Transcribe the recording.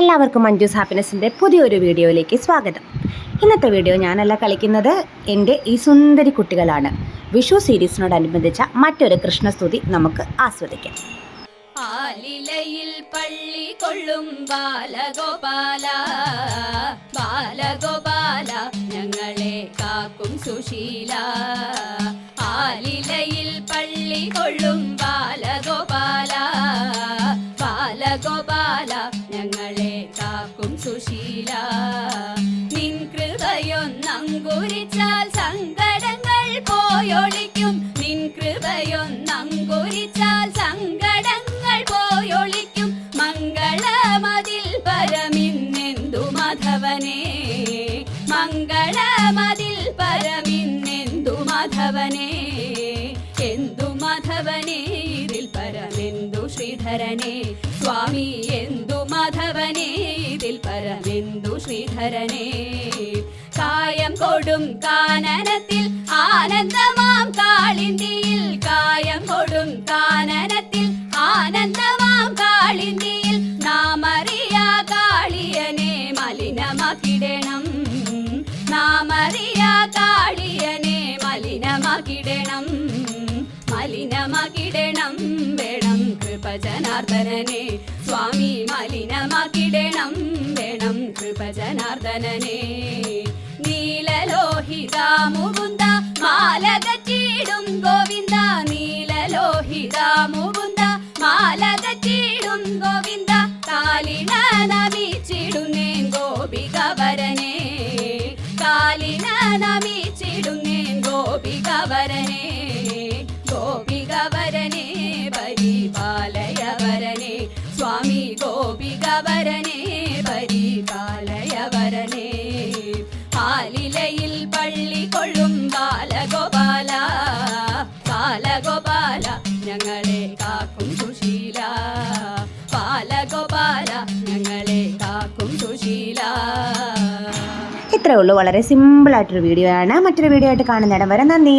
എല്ലാവർക്കും മഞ്ജൂസ് ഹാപ്പിനെസ്സിന്റെ പുതിയൊരു വീഡിയോയിലേക്ക് സ്വാഗതം. ഇന്നത്തെ വീഡിയോ ഞാനല്ല കളിക്കുന്നത് എന്റെ ഈ സുന്ദരി കുട്ടികളാണ്. വിഷു സീരീസിനോടനുബന്ധിച്ച മറ്റൊരു കൃഷ്ണസ്തുതി നമുക്ക് ആസ്വദിക്കാം. ആലിലയിൽ പള്ളി കൊള്ളും ബാലഗോപാല ബാലഗോപാല ഞങ്ങളെ കാക്കും സുശീല. സുശീല നിൻ കൃപയൊന്നങ്കുരിച്ചാൽ സങ്കടങ്ങൾ പോയൊളിക്കും. നിൻ കൃപയൊന്നങ്കുരിച്ചാൽ സങ്കടങ്ങൾ പോയൊളിക്കും. മംഗളമതിൽ പരമിന്നെന്തു മാധവനേ? മംഗളമതിൽ പരമിന്നെന്തു ശ്രീധരനെ സ്വാമി എന്തു മാധവനേ ഇതിൽ പരമെന്തു ശ്രീധരനെ. കായം കൊടും കാനനത്തിൽ ആനന്ദമാം കാളിന്തിയിൽ കായം കൊടും കാനനത്തിൽ ആനന്ദമാം കാളിന്തിയിൽ. നാമറിയ കാളിയനെ മലിനമാക്കിടണം. നാമറിയ കാളിയനെ മലിനമാക്കിടണം. മലിനമാക്കിടണം. കൃപജനാർദ്ദനനെ. സ്വാമി മലിനമാക്കിടണം വേണം കൃപജനാർദ്ദനനെ. നീലലോഹിത മുകുന്ദ മാലകച്ചീടും ഗോവിന്ദ. നീലലോഹിത മുകുന്ദ മാലകച്ചീടും ഗോവിന്ദ. കാലിന നമിച്ചിടുന്നേൻ ഗോപികവരനെ. കാലിന നമിച്ചിടുന്നേൻ ഗോപികവരനെ. ഗോപികവരനെ ബാലഗോപാല ഞങ്ങളെ കാക്കും സുശീല. ബാലഗോപാല ഞങ്ങളെ കാക്കും സുശീല. ഇത്രയേ ഉള്ളൂ. വളരെ സിമ്പിളായിട്ടൊരു വീഡിയോ ആണ്. മറ്റൊരു വീഡിയോ ആയിട്ട് കാണുന്നിടം വരെ നന്ദി.